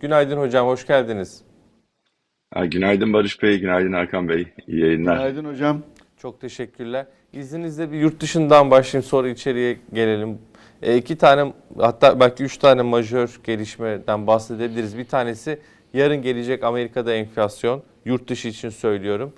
Günaydın hocam, hoş geldiniz. Ha, günaydın Barış Bey, günaydın Hakan Bey. İyi yayınlar. Günaydın hocam. Çok teşekkürler. İzninizle bir yurt dışından başlayayım sonra içeriye gelelim. E, iki tane hatta belki üç tane majör gelişmeden bahsedebiliriz. Bir tanesi yarın gelecek Amerika'da enflasyon. Yurt dışı için söylüyorum.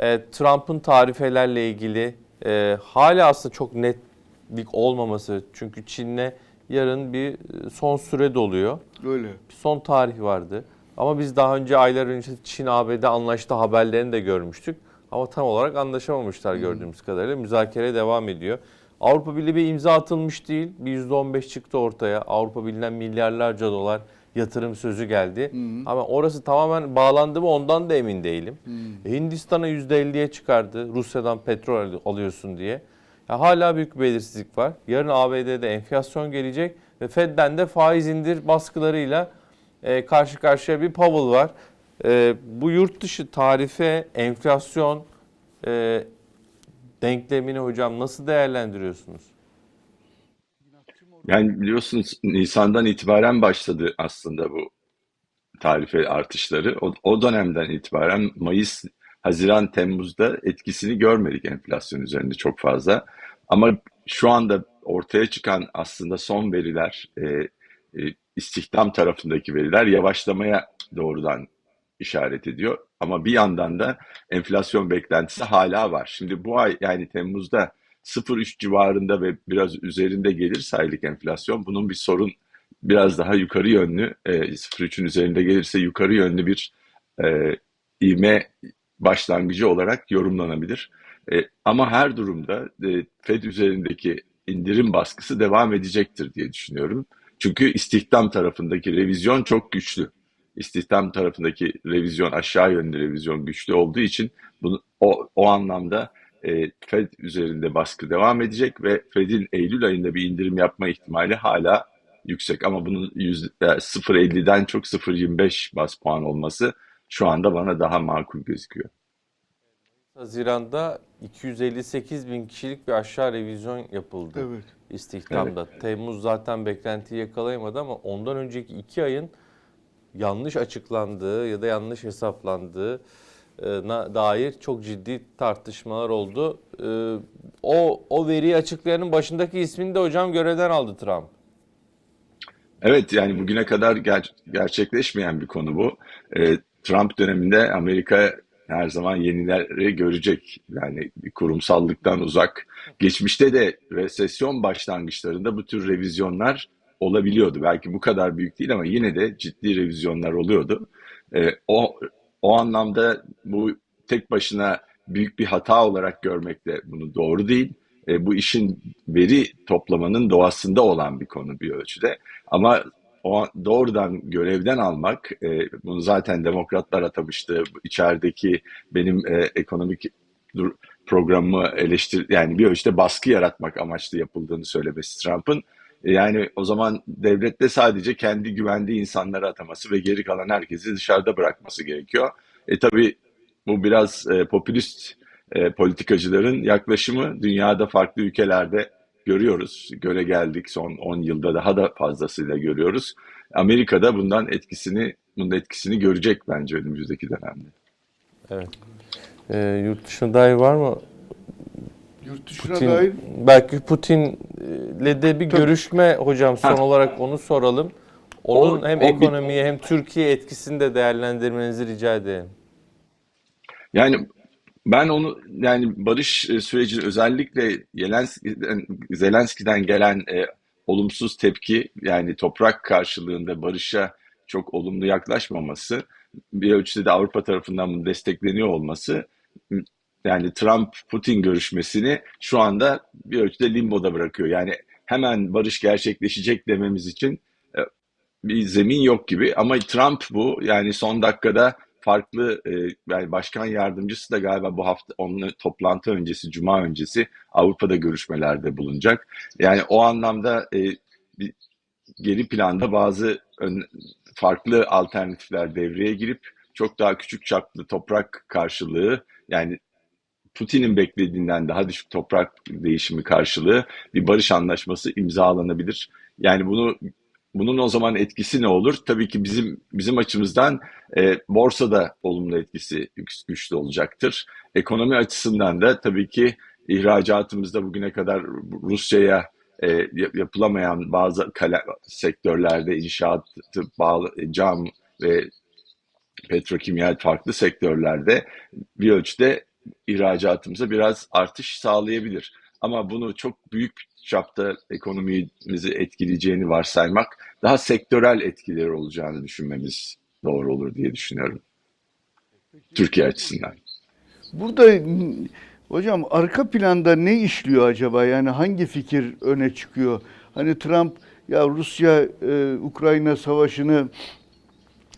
E, Trump'ın tarifelerle ilgili e, hala aslında çok netlik olmaması. Çünkü Çin'le yarın bir e, son süre doluyor. Öyle. bir son tarih vardı. Ama biz daha önce aylar önce Çin ABD anlaştı haberlerini de görmüştük. Ama tam olarak anlaşamamışlar gördüğümüz kadarıyla. Müzakere devam ediyor. Avrupa Birliği bir imza atılmış değil. Bir %15 çıktı ortaya. Avrupa Birliği'nden milyarlarca dolar yatırım sözü geldi. Ama orası tamamen bağlandı mı ondan da emin değilim. E, Hindistan'a %50'ye çıkardı. Rusya'dan petrol al- alıyorsun diye. Ya hala büyük bir belirsizlik var. Yarın ABD'de enflasyon gelecek ve Fed'den de faiz indir baskılarıyla e, karşı karşıya bir Powell var. E, bu yurt dışı tarife, enflasyon e, denklemini hocam nasıl değerlendiriyorsunuz? Yani biliyorsunuz Nisan'dan itibaren başladı aslında bu tarife artışları. O, o dönemden itibaren Mayıs, Haziran, Temmuz'da etkisini görmedik enflasyon üzerinde çok fazla. Ama şu anda ortaya çıkan aslında son veriler, e, e, istihdam tarafındaki veriler yavaşlamaya doğrudan işaret ediyor. Ama bir yandan da enflasyon beklentisi hala var. Şimdi bu ay yani Temmuz'da 0.3 civarında ve biraz üzerinde gelirse aylık enflasyon bunun bir sorun biraz daha yukarı yönlü e, 0.3'ün üzerinde gelirse yukarı yönlü bir e, ivme başlangıcı olarak yorumlanabilir. E, ama her durumda e, Fed üzerindeki indirim baskısı devam edecektir diye düşünüyorum. Çünkü istihdam tarafındaki revizyon çok güçlü. İstihdam tarafındaki revizyon aşağı yönlü revizyon güçlü olduğu için bunu, o, o anlamda e, Fed üzerinde baskı devam edecek ve Fed'in Eylül ayında bir indirim yapma ihtimali hala yüksek. Ama bunun yüzde- e, 0.50'den çok 0.25 bas puan olması şu anda bana daha makul gözüküyor. Haziran'da 258 bin kişilik bir aşağı revizyon yapıldı Evet. istihdamda. Temmuz zaten beklentiyi yakalayamadı ama ondan önceki iki ayın yanlış açıklandığı ya da yanlış hesaplandığına dair çok ciddi tartışmalar oldu. Ee, O, o veriyi açıklayanın başındaki ismini de hocam görevden aldı Trump. Evet yani bugüne kadar ger- gerçekleşmeyen bir konu bu. Ee, Trump döneminde Amerika her zaman yenileri görecek. Yani kurumsallıktan uzak. Geçmişte de resesyon başlangıçlarında bu tür revizyonlar olabiliyordu. Belki bu kadar büyük değil ama yine de ciddi revizyonlar oluyordu. Ee, o o anlamda bu tek başına büyük bir hata olarak görmek de bunu doğru değil. E, bu işin veri toplamanın doğasında olan bir konu bir ölçüde. Ama o doğrudan görevden almak, e, bunu zaten demokratlar atamıştı. İçerideki benim e, ekonomik dur- programımı eleştir, yani bir ölçüde baskı yaratmak amaçlı yapıldığını söylemesi Trump'ın. E, yani o zaman devlette sadece kendi güvendiği insanları ataması ve geri kalan herkesi dışarıda bırakması gerekiyor. E tabii bu biraz e, popülist e, politikacıların yaklaşımı dünyada farklı ülkelerde görüyoruz. Göre geldik son 10 yılda daha da fazlasıyla görüyoruz. Amerika'da bundan etkisini bunun etkisini görecek bence önümüzdeki dönemde. Evet. Ee, yurt dışına dair var mı? Yurt dışına Putin, dair belki Putin'le de bir Tabii. görüşme hocam son Ha. olarak onu soralım. Onun O- hem o bir- ekonomiye hem Türkiye etkisini de değerlendirmenizi rica edeyim. Yani ben onu yani barış e, süreci özellikle Zelenski'den, Zelenski'den gelen e, olumsuz tepki yani toprak karşılığında barışa çok olumlu yaklaşmaması bir ölçüde de Avrupa tarafından destekleniyor olması yani Trump-Putin görüşmesini şu anda bir ölçüde limboda bırakıyor. Yani hemen barış gerçekleşecek dememiz için e, bir zemin yok gibi ama Trump bu yani son dakikada farklı e, yani başkan yardımcısı da galiba bu hafta onun toplantı öncesi cuma öncesi Avrupa'da görüşmelerde bulunacak. Yani o anlamda e, bir geri planda bazı ön- farklı alternatifler devreye girip çok daha küçük çaplı toprak karşılığı yani Putin'in beklediğinden daha düşük toprak değişimi karşılığı bir barış anlaşması imzalanabilir. Yani bunu bunun o zaman etkisi ne olur? Tabii ki bizim bizim açımızdan e, borsada olumlu etkisi güç- güçlü olacaktır. Ekonomi açısından da tabii ki ihracatımızda bugüne kadar Rusya'ya e, yap- yapılamayan bazı kale- sektörlerde inşaat, bağlı, cam ve petrokimya farklı sektörlerde bir ölçüde ihracatımıza biraz artış sağlayabilir. Ama bunu çok büyük çapta ekonomimizi etkileyeceğini varsaymak daha sektörel etkileri olacağını düşünmemiz doğru olur diye düşünüyorum. Türkiye açısından. Burada hocam arka planda ne işliyor acaba? Yani hangi fikir öne çıkıyor? Hani Trump ya Rusya e, Ukrayna savaşını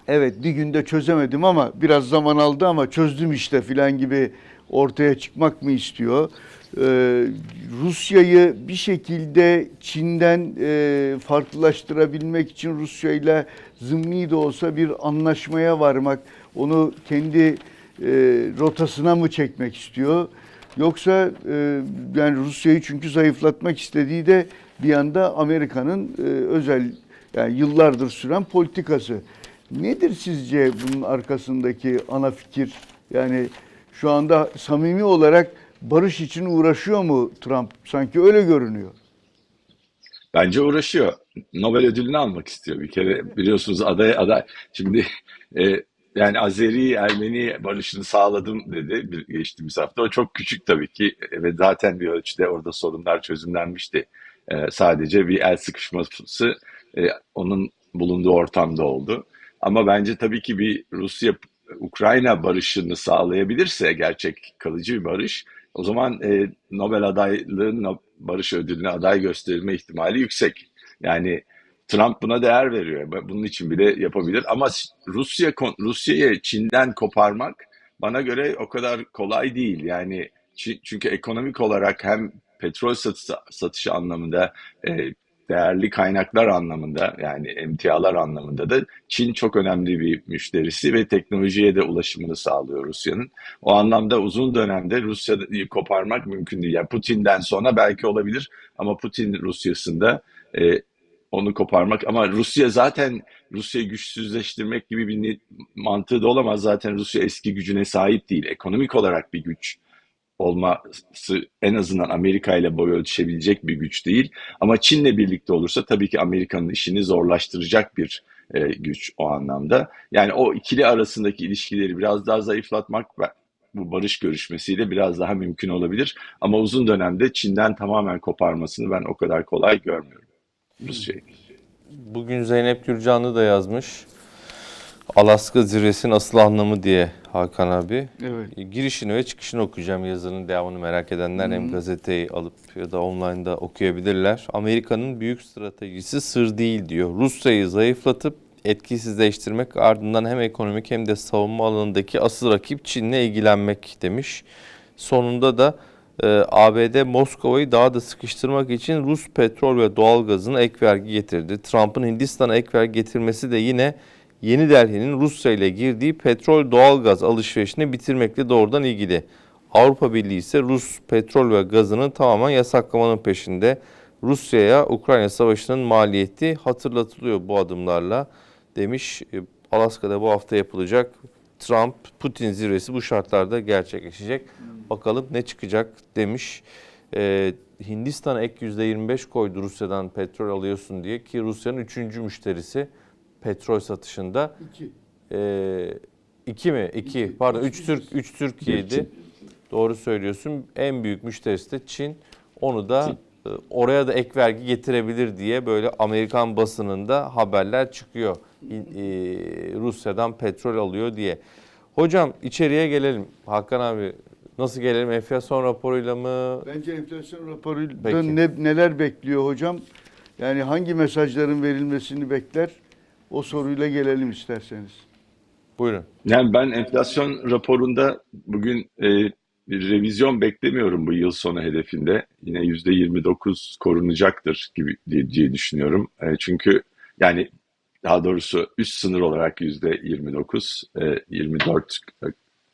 evet bir günde çözemedim ama biraz zaman aldı ama çözdüm işte filan gibi ortaya çıkmak mı istiyor? Ee, Rusya'yı bir şekilde Çin'den e, farklılaştırabilmek için Rusya ile zımni de olsa bir anlaşmaya varmak, onu kendi e, rotasına mı çekmek istiyor? Yoksa e, yani Rusya'yı çünkü zayıflatmak istediği de bir yanda Amerika'nın e, özel yani yıllardır süren politikası. Nedir sizce bunun arkasındaki ana fikir? Yani şu anda samimi olarak barış için uğraşıyor mu Trump? Sanki öyle görünüyor. Bence uğraşıyor. Nobel ödülünü almak istiyor bir kere. Biliyorsunuz aday aday. Şimdi e, yani Azeri Ermeni barışını sağladım dedi bir, geçtiğimiz hafta. O çok küçük tabii ki ve zaten bir ölçüde orada sorunlar çözümlenmişti. E, sadece bir el sıkışması e, onun bulunduğu ortamda oldu. Ama bence tabii ki bir Rusya Ukrayna barışını sağlayabilirse gerçek kalıcı bir barış o zaman e, Nobel adaylığın No- barış ödülüne aday gösterilme ihtimali yüksek. Yani Trump buna değer veriyor. Bunun için bile yapabilir. Ama Rusya Rusya'yı Çin'den koparmak bana göre o kadar kolay değil. Yani çünkü ekonomik olarak hem petrol satışı, satışı anlamında e, değerli kaynaklar anlamında yani emtialar anlamında da Çin çok önemli bir müşterisi ve teknolojiye de ulaşımını sağlıyor Rusya'nın. O anlamda uzun dönemde Rusya'yı koparmak mümkün değil. Yani Putin'den sonra belki olabilir ama Putin Rusya'sında e, onu koparmak ama Rusya zaten Rusya'yı güçsüzleştirmek gibi bir mantığı da olamaz. Zaten Rusya eski gücüne sahip değil. Ekonomik olarak bir güç olması en azından Amerika ile boy ölçüşebilecek bir güç değil. Ama Çin'le birlikte olursa tabii ki Amerika'nın işini zorlaştıracak bir e, güç o anlamda. Yani o ikili arasındaki ilişkileri biraz daha zayıflatmak bu barış görüşmesiyle biraz daha mümkün olabilir. Ama uzun dönemde Çin'den tamamen koparmasını ben o kadar kolay görmüyorum Rusya'yı. Bugün Zeynep Gürcanlı da yazmış. Alaska zirvesinin asıl anlamı diye Hakan abi. Evet. Girişini ve çıkışını okuyacağım yazının devamını merak edenler hem gazeteyi alıp ya da online'da okuyabilirler. Amerika'nın büyük stratejisi sır değil diyor. Rusya'yı zayıflatıp etkisizleştirmek ardından hem ekonomik hem de savunma alanındaki asıl rakip Çin'le ilgilenmek demiş. Sonunda da e, ABD Moskova'yı daha da sıkıştırmak için Rus petrol ve doğalgazına ek vergi getirdi. Trump'ın Hindistan'a ek vergi getirmesi de yine Yeni Delhi'nin Rusya ile girdiği petrol doğalgaz alışverişini bitirmekle doğrudan ilgili. Avrupa Birliği ise Rus petrol ve gazını tamamen yasaklamanın peşinde. Rusya'ya Ukrayna Savaşı'nın maliyeti hatırlatılıyor bu adımlarla demiş. E, Alaska'da bu hafta yapılacak Trump-Putin zirvesi bu şartlarda gerçekleşecek. Bakalım ne çıkacak demiş. E, Hindistan'a ek %25 koydu Rusya'dan petrol alıyorsun diye ki Rusya'nın üçüncü müşterisi petrol satışında. İki. E, iki mi? İki. Pardon. Üç Türk, üç Türkiye'ydi. Doğru söylüyorsun. En büyük müşterisi de Çin. Onu da e, oraya da ek vergi getirebilir diye böyle Amerikan basınında haberler çıkıyor. E, Rusya'dan petrol alıyor diye. Hocam içeriye gelelim. Hakan abi nasıl gelelim? Enflasyon raporuyla mı? Bence enflasyon raporunda Peki. ne, neler bekliyor hocam? Yani hangi mesajların verilmesini bekler? O soruyla gelelim isterseniz. Buyurun. Yani ben enflasyon raporunda bugün e, bir revizyon beklemiyorum bu yıl sonu hedefinde. Yine %29 korunacaktır gibi diye, diye düşünüyorum. E, çünkü yani daha doğrusu üst sınır olarak %29, e, 24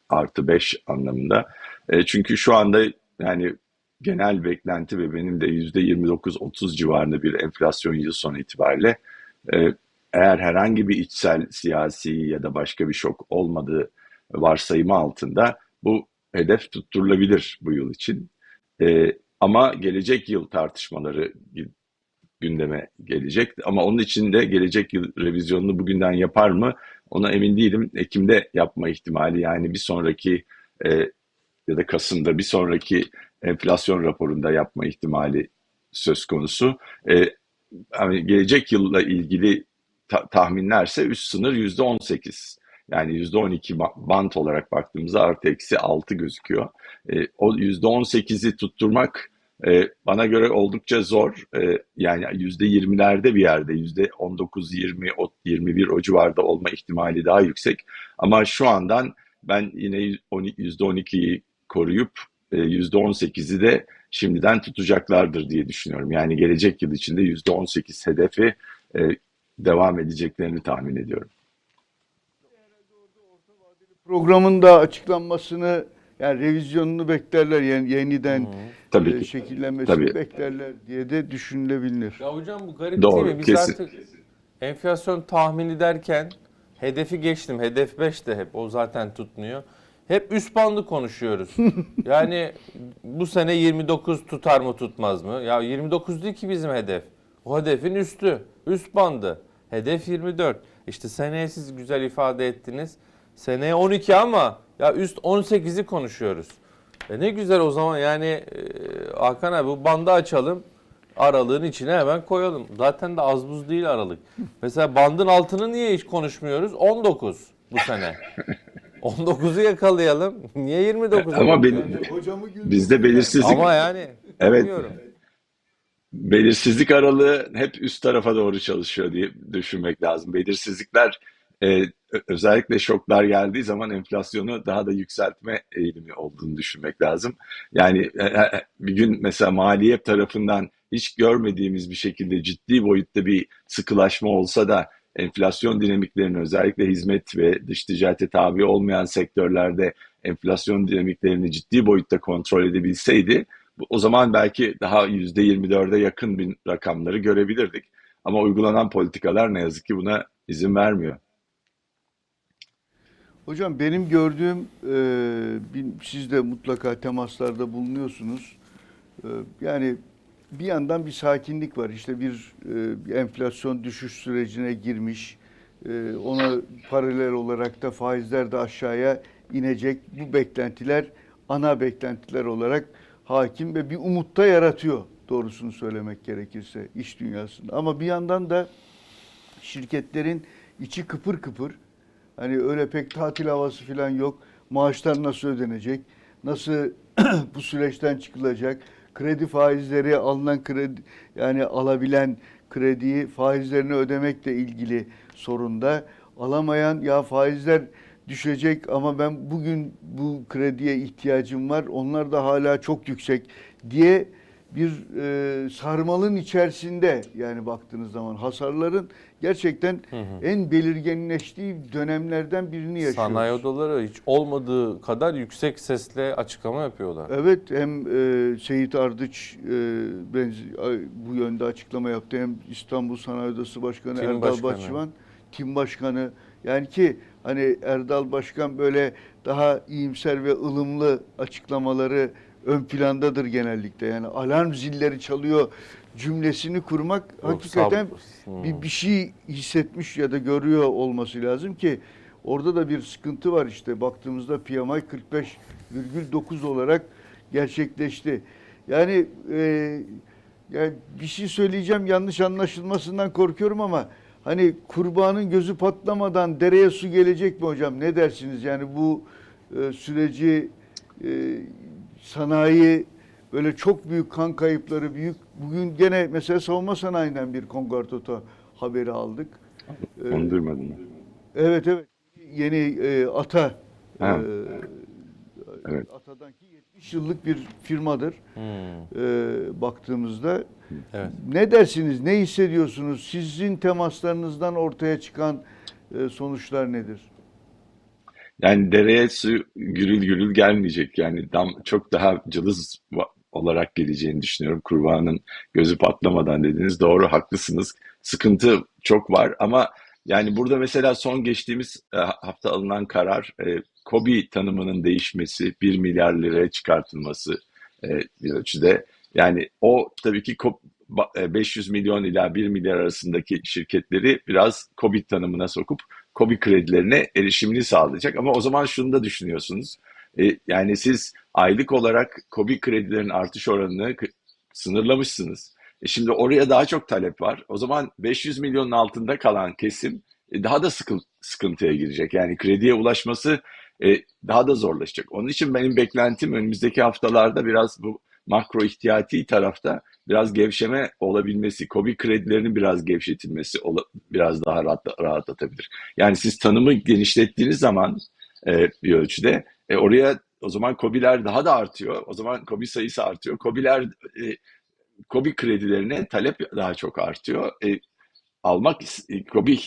artı 5 anlamında. E, çünkü şu anda yani genel beklenti ve benim de %29-30 civarında bir enflasyon yıl sonu itibariyle e, eğer herhangi bir içsel siyasi ya da başka bir şok olmadığı varsayımı altında bu hedef tutturulabilir bu yıl için. E, ama gelecek yıl tartışmaları gündeme gelecek. Ama onun için de gelecek yıl revizyonunu bugünden yapar mı? Ona emin değilim. Ekim'de yapma ihtimali yani bir sonraki e, ya da Kasım'da bir sonraki enflasyon raporunda yapma ihtimali söz konusu. E, yani gelecek yılla ilgili ta- tahminlerse üst sınır yüzde 18. Yani yüzde 12 bant olarak baktığımızda artı eksi 6 gözüküyor. E, o yüzde 18'i tutturmak e, bana göre oldukça zor. E, yani yüzde 20'lerde bir yerde yüzde 19, 20, 21 o civarda olma ihtimali daha yüksek. Ama şu andan ben yine yüzde 12'yi koruyup e, yüzde 18'i de şimdiden tutacaklardır diye düşünüyorum. Yani gelecek yıl içinde yüzde 18 hedefi e, devam edeceklerini tahmin ediyorum. Programın da açıklanmasını yani revizyonunu beklerler yani yeniden Tabii e, ki. şekillenmesini Tabii. beklerler diye de düşünülebilir. Ya hocam bu garip Doğru, değil mi? Biz kesin. artık enflasyon tahmini derken hedefi geçtim. Hedef 5 de hep o zaten tutmuyor. Hep üst bandı konuşuyoruz. yani bu sene 29 tutar mı tutmaz mı? Ya 29 değil ki bizim hedef. O hedefin üstü. Üst bandı. Hedef 24. İşte seneye siz güzel ifade ettiniz. Seneye 12 ama ya üst 18'i konuşuyoruz. E ne güzel o zaman yani e, Hakan abi bu bandı açalım. Aralığın içine hemen koyalım. Zaten de az buz değil aralık. Mesela bandın altını niye hiç konuşmuyoruz? 19 bu sene. 19'u yakalayalım. Niye 29? Ama benim, bizde belirsizlik Ama yani Evet. bilmiyorum. Belirsizlik aralığı hep üst tarafa doğru çalışıyor diye düşünmek lazım. Belirsizlikler e, özellikle şoklar geldiği zaman enflasyonu daha da yükseltme eğilimi olduğunu düşünmek lazım. Yani e, e, bir gün mesela maliyet tarafından hiç görmediğimiz bir şekilde ciddi boyutta bir sıkılaşma olsa da enflasyon dinamiklerinin özellikle hizmet ve dış ticarete tabi olmayan sektörlerde enflasyon dinamiklerini ciddi boyutta kontrol edebilseydi o zaman belki daha %24'e yakın bir rakamları görebilirdik. Ama uygulanan politikalar ne yazık ki buna izin vermiyor. Hocam benim gördüğüm, e, siz de mutlaka temaslarda bulunuyorsunuz. E, yani bir yandan bir sakinlik var. İşte bir, e, enflasyon düşüş sürecine girmiş. Ona paralel olarak da faizler de aşağıya inecek. Bu beklentiler ana beklentiler olarak hakim ve bir umutta yaratıyor doğrusunu söylemek gerekirse iş dünyasında. Ama bir yandan da şirketlerin içi kıpır kıpır. Hani öyle pek tatil havası falan yok. Maaşlar nasıl ödenecek? Nasıl bu süreçten çıkılacak? Kredi faizleri alınan kredi yani alabilen krediyi faizlerini ödemekle ilgili sorunda alamayan ya faizler düşecek ama ben bugün bu krediye ihtiyacım var. Onlar da hala çok yüksek diye bir e, sarmalın içerisinde yani baktığınız zaman hasarların gerçekten en belirginleştiği dönemlerden birini yaşıyoruz. Sanayi odaları hiç olmadığı kadar yüksek sesle açıklama yapıyorlar. Evet hem e, Seyit Ardıç e, benzi- bu yönde açıklama yaptı hem İstanbul Sanayi Odası Başkanı Tim Erdal Başkanı. Bahçıvan, Tim Başkanı yani ki hani Erdal Başkan böyle daha iyimser ve ılımlı açıklamaları ön plandadır genellikle. Yani alarm zilleri çalıyor cümlesini kurmak Yok, hakikaten sab- bir bir şey hissetmiş ya da görüyor olması lazım ki orada da bir sıkıntı var işte baktığımızda PMI 45,9 olarak gerçekleşti. Yani e, yani bir şey söyleyeceğim yanlış anlaşılmasından korkuyorum ama hani kurbanın gözü patlamadan dereye su gelecek mi hocam? Ne dersiniz? Yani bu e, süreci e, sanayi böyle çok büyük kan kayıpları büyük. Bugün gene mesela savunma sanayinden bir Kongortoto haberi aldık. Onu duymadım ben. Evet evet. Yeni e, Ata Ha. e, Evet. Ata'dan ki 70 yıllık bir firmadır. Hmm, E, baktığımızda evet. ne dersiniz? Ne hissediyorsunuz? Sizin temaslarınızdan ortaya çıkan e, sonuçlar nedir? Yani dereye su gürül gürül gelmeyecek. Yani dam çok daha cılız olarak geleceğini düşünüyorum. Kurbanın gözü patlamadan dediniz. Doğru, haklısınız. sıkıntı çok var ama yani burada mesela son geçtiğimiz e, hafta alınan karar KOBİ tanımının değişmesi, 1 milyar liraya çıkartılması e, bir ölçüde. Yani o tabii ki ko- ba- e, 500 milyon ila 1 milyar arasındaki şirketleri biraz KOBİ tanımına sokup KOBİ kredilerine erişimini sağlayacak. Ama o zaman şunu da düşünüyorsunuz. E, yani siz aylık olarak KOBİ kredilerin artış oranını sınırlamışsınız. E şimdi oraya daha çok talep var. O zaman 500 milyonun altında kalan kesim e, daha da sıkı, sıkıntıya girecek. Yani krediye ulaşması e, daha da zorlaşacak. Onun için benim beklentim önümüzdeki haftalarda biraz bu makro ihtiyati tarafta biraz gevşeme olabilmesi, KOBİ kredilerinin biraz gevşetilmesi biraz daha rahat, rahatlatabilir. Yani siz tanımı genişlettiğiniz zaman e, bir ölçüde e, oraya o zaman KOBİ'ler daha da artıyor. O zaman KOBİ sayısı artıyor. KOBİ'ler e, KOBİ kredilerine talep daha çok artıyor. E, almak KOBİ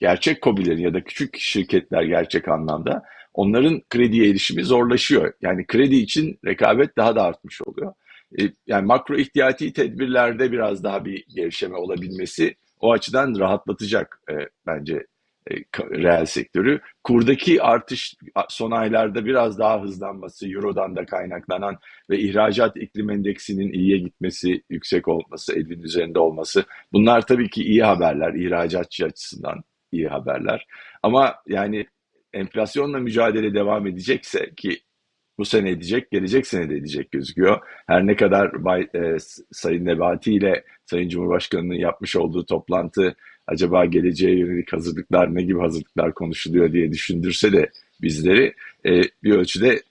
gerçek KOBİ'lerin ya da küçük şirketler gerçek anlamda onların krediye erişimi zorlaşıyor. Yani kredi için rekabet daha da artmış oluyor. E, yani makro ihtiyati tedbirlerde biraz daha bir gevşeme olabilmesi o açıdan rahatlatacak e, bence e, reel sektörü. Kurdaki artış son aylarda biraz daha hızlanması, Euro'dan da kaynaklanan ve ihracat iklim endeksinin iyiye gitmesi, yüksek olması, 50'nin üzerinde olması bunlar tabii ki iyi haberler, ihracatçı açısından iyi haberler. Ama yani enflasyonla mücadele devam edecekse ki bu sene edecek, gelecek sene de edecek gözüküyor. Her ne kadar Bay, e, Sayın Nebati ile Sayın Cumhurbaşkanı'nın yapmış olduğu toplantı acaba geleceğe yönelik hazırlıklar ne gibi hazırlıklar konuşuluyor diye düşündürse de bizleri e, bir ölçüde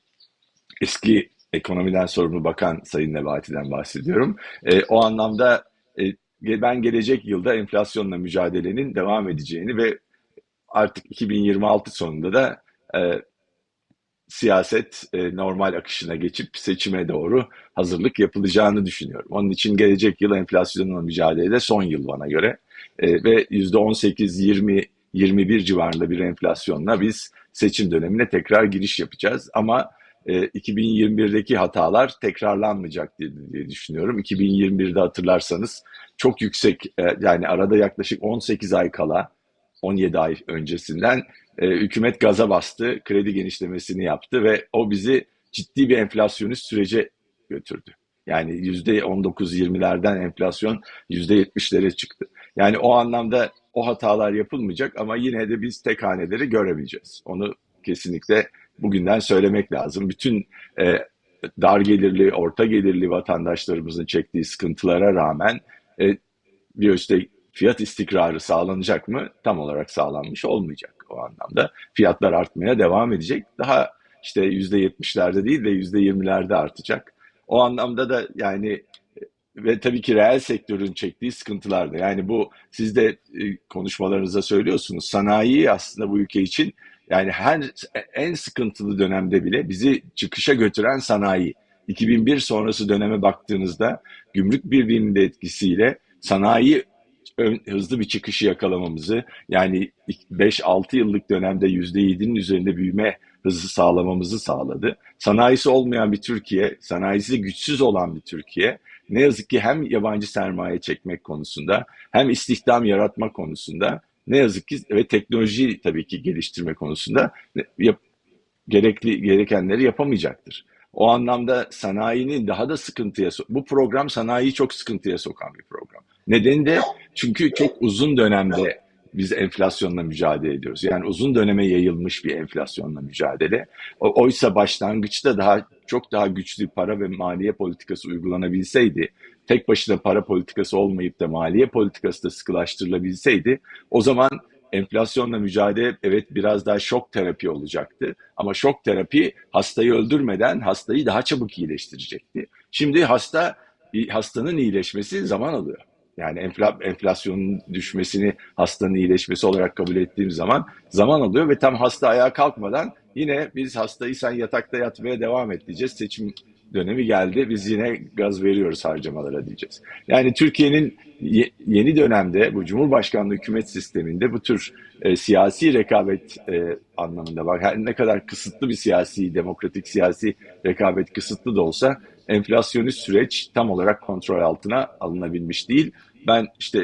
eski ekonomiden sorumlu bakan Sayın Nebati'den bahsediyorum. E, o anlamda e, ben gelecek yılda enflasyonla mücadelenin devam edeceğini ve artık 2026 sonunda da e, siyaset e, normal akışına geçip seçime doğru hazırlık yapılacağını düşünüyorum. Onun için gelecek yıl enflasyonla mücadelede son yıl bana göre e, ve %18-20-21 civarında bir enflasyonla biz seçim dönemine tekrar giriş yapacağız. Ama e, 2021'deki hatalar tekrarlanmayacak diye, diye düşünüyorum. 2021'de hatırlarsanız çok yüksek e, yani arada yaklaşık 18 ay kala 17 ay öncesinden e, hükümet gaza bastı, kredi genişlemesini yaptı ve o bizi ciddi bir enflasyonist sürece götürdü. Yani %19-20'lerden enflasyon %70'lere çıktı. Yani o anlamda o hatalar yapılmayacak ama yine de biz tek haneleri göremeyeceğiz. Onu kesinlikle bugünden söylemek lazım. Bütün e, dar gelirli, orta gelirli vatandaşlarımızın çektiği sıkıntılara rağmen e, bir işte fiyat istikrarı sağlanacak mı? Tam olarak sağlanmış olmayacak o anlamda. Fiyatlar artmaya devam edecek. Daha işte %70'lerde değil de %20'lerde artacak. O anlamda da yani ve tabii ki reel sektörün çektiği sıkıntılar da. Yani bu siz de e, konuşmalarınızda söylüyorsunuz. Sanayi aslında bu ülke için yani her en sıkıntılı dönemde bile bizi çıkışa götüren sanayi. 2001 sonrası döneme baktığınızda gümrük birliğinin de etkisiyle sanayi ön, hızlı bir çıkışı yakalamamızı yani 5-6 yıllık dönemde %7'nin üzerinde büyüme hızı sağlamamızı sağladı. Sanayisi olmayan bir Türkiye, sanayisi güçsüz olan bir Türkiye ne yazık ki hem yabancı sermaye çekmek konusunda hem istihdam yaratma konusunda ne yazık ki ve teknoloji tabii ki geliştirme konusunda yap, gerekli gerekenleri yapamayacaktır. O anlamda sanayinin daha da sıkıntıya bu program sanayiyi çok sıkıntıya sokan bir program. Nedeni de çünkü çok uzun dönemde biz enflasyonla mücadele ediyoruz. Yani uzun döneme yayılmış bir enflasyonla mücadele. Oysa başlangıçta daha çok daha güçlü para ve maliye politikası uygulanabilseydi, tek başına para politikası olmayıp da maliye politikası da sıkılaştırılabilseydi, o zaman enflasyonla mücadele evet biraz daha şok terapi olacaktı. Ama şok terapi hastayı öldürmeden hastayı daha çabuk iyileştirecekti. Şimdi hasta hastanın iyileşmesi zaman alıyor. Yani enfla, enflasyonun düşmesini hastanın iyileşmesi olarak kabul ettiğim zaman zaman alıyor ve tam hasta ayağa kalkmadan yine biz hastayı sen yatakta yatmaya devam et diyeceğiz. Seçim dönemi geldi biz yine gaz veriyoruz harcamalara diyeceğiz. Yani Türkiye'nin ye, yeni dönemde bu Cumhurbaşkanlığı hükümet sisteminde bu tür e, siyasi rekabet e, anlamında var. Her ne kadar kısıtlı bir siyasi, demokratik siyasi rekabet kısıtlı da olsa enflasyonist süreç tam olarak kontrol altına alınabilmiş değil. Ben işte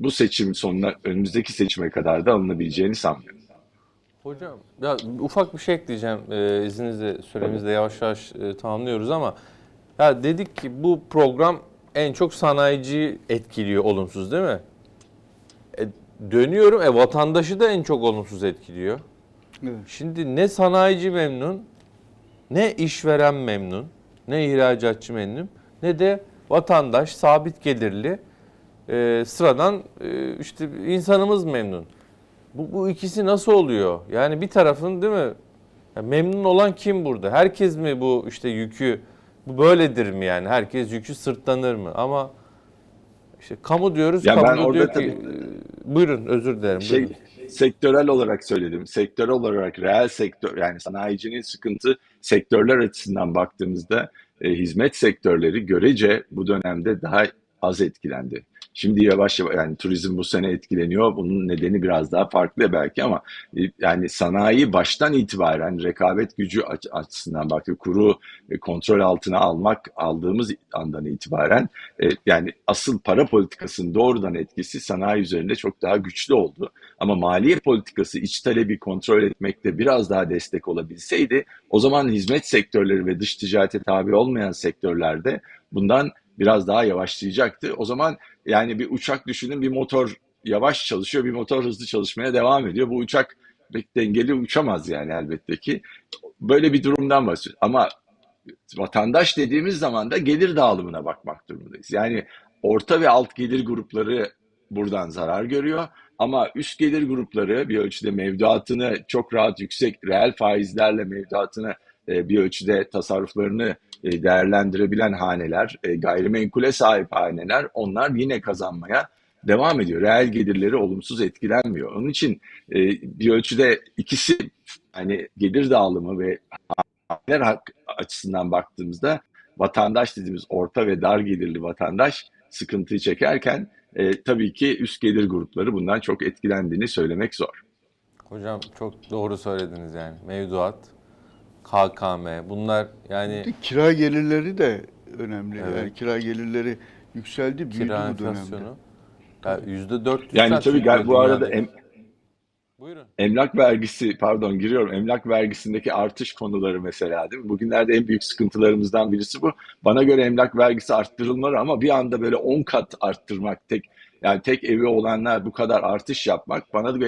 bu seçim sonuna önümüzdeki seçime kadar da alınabileceğini sanmıyorum. Hocam ya ufak bir şey ekleyeceğim ee, izninizle süremizde yavaş yavaş e, tamamlıyoruz ama ya dedik ki bu program en çok sanayici etkiliyor olumsuz değil mi? E, dönüyorum e vatandaşı da en çok olumsuz etkiliyor. Evet. Şimdi ne sanayici memnun, ne işveren memnun, ne ihracatçı memnun, ne de vatandaş sabit gelirli e, sıradan e, işte insanımız memnun. Bu, bu ikisi nasıl oluyor? Yani bir tarafın değil mi? Ya memnun olan kim burada? Herkes mi bu işte yükü bu böyledir mi yani? Herkes yükü sırtlanır mı? Ama işte kamu diyoruz, Ya ben kamu da orada diyor ki tabii- e, buyurun özür dilerim. Şey, buyurun. sektörel olarak söyledim. Sektörel olarak reel sektör yani sanayicinin sıkıntı sektörler açısından baktığımızda e, hizmet sektörleri görece bu dönemde daha az etkilendi. Şimdi yavaş yavaş yani turizm bu sene etkileniyor. Bunun nedeni biraz daha farklı belki ama e, yani sanayi baştan itibaren rekabet gücü aç- açısından bakıyor. Kuru e, kontrol altına almak aldığımız andan itibaren e, yani asıl para politikasının doğrudan etkisi sanayi üzerinde çok daha güçlü oldu. Ama maliye politikası iç talebi kontrol etmekte biraz daha destek olabilseydi o zaman hizmet sektörleri ve dış ticarete tabi olmayan sektörlerde bundan biraz daha yavaşlayacaktı. O zaman yani bir uçak düşünün bir motor yavaş çalışıyor bir motor hızlı çalışmaya devam ediyor. Bu uçak dengeli uçamaz yani elbette ki. Böyle bir durumdan bahsediyoruz. Ama vatandaş dediğimiz zaman da gelir dağılımına bakmak durumundayız. Yani orta ve alt gelir grupları buradan zarar görüyor. Ama üst gelir grupları bir ölçüde mevduatını çok rahat yüksek reel faizlerle mevduatını e, bir ölçüde tasarruflarını e, değerlendirebilen haneler, e, gayrimenkule sahip haneler onlar yine kazanmaya devam ediyor. Reel gelirleri olumsuz etkilenmiyor. Onun için e, bir ölçüde ikisi hani gelir dağılımı ve haneler hak- açısından baktığımızda vatandaş dediğimiz orta ve dar gelirli vatandaş sıkıntıyı çekerken e, tabii ki üst gelir grupları bundan çok etkilendiğini söylemek zor. Hocam çok doğru söylediniz yani. Mevduat, KKM bunlar yani Kira gelirleri de önemli. Evet. Yani kira gelirleri yükseldi, büyüdü kira bu dönemde. enflasyonu. Ya yüzde dört Yani tabii gal- bu arada em- Buyurun. Emlak vergisi, pardon giriyorum. Emlak vergisindeki artış konuları mesela değil mi? Bugünlerde en büyük sıkıntılarımızdan birisi bu. Bana göre emlak vergisi arttırılmalı ama bir anda böyle 10 kat arttırmak tek yani tek evi olanlar bu kadar artış yapmak bana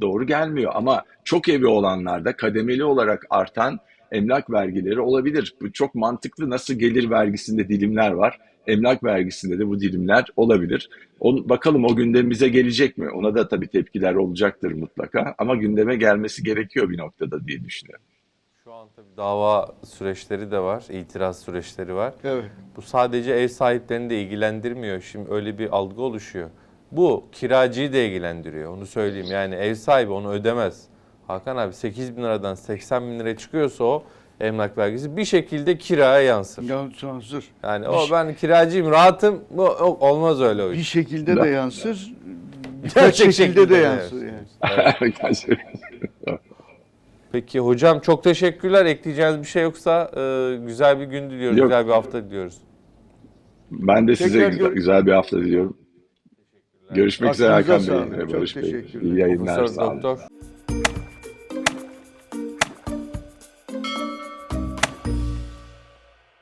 doğru gelmiyor. Ama çok evi olanlarda kademeli olarak artan emlak vergileri olabilir. Bu çok mantıklı. Nasıl gelir vergisinde dilimler var. Emlak vergisinde de bu dilimler olabilir. On, bakalım o gündemimize gelecek mi? Ona da tabii tepkiler olacaktır mutlaka. Ama gündeme gelmesi gerekiyor bir noktada diye düşünüyorum. An tabii dava süreçleri de var, itiraz süreçleri var. Evet. Bu sadece ev sahiplerini de ilgilendirmiyor. Şimdi öyle bir algı oluşuyor. Bu kiracıyı da ilgilendiriyor. Onu söyleyeyim. Yani ev sahibi onu ödemez. Hakan abi 8 bin liradan 80 bin liraya çıkıyorsa o emlak vergisi bir şekilde kiraya yansır. Yansır. Yani o ben kiracıyım, rahatım. Bu yok, olmaz öyle o Bir iş. şekilde de yansır. Birkaç Gerçek şekilde, şekilde de de yansır yani. Peki hocam çok teşekkürler. Ekleyeceğiniz bir şey yoksa e, güzel bir gün diliyoruz, Yok. güzel bir hafta diliyoruz. ben de size Tekrar güzel, gör- güzel bir hafta diliyorum. Görüşmek üzere Aklınıza Hakan sağlık. Bey ve Çok Barış Bey. teşekkürler. İyi yayınlar. Profesör Sağ olun. Doktor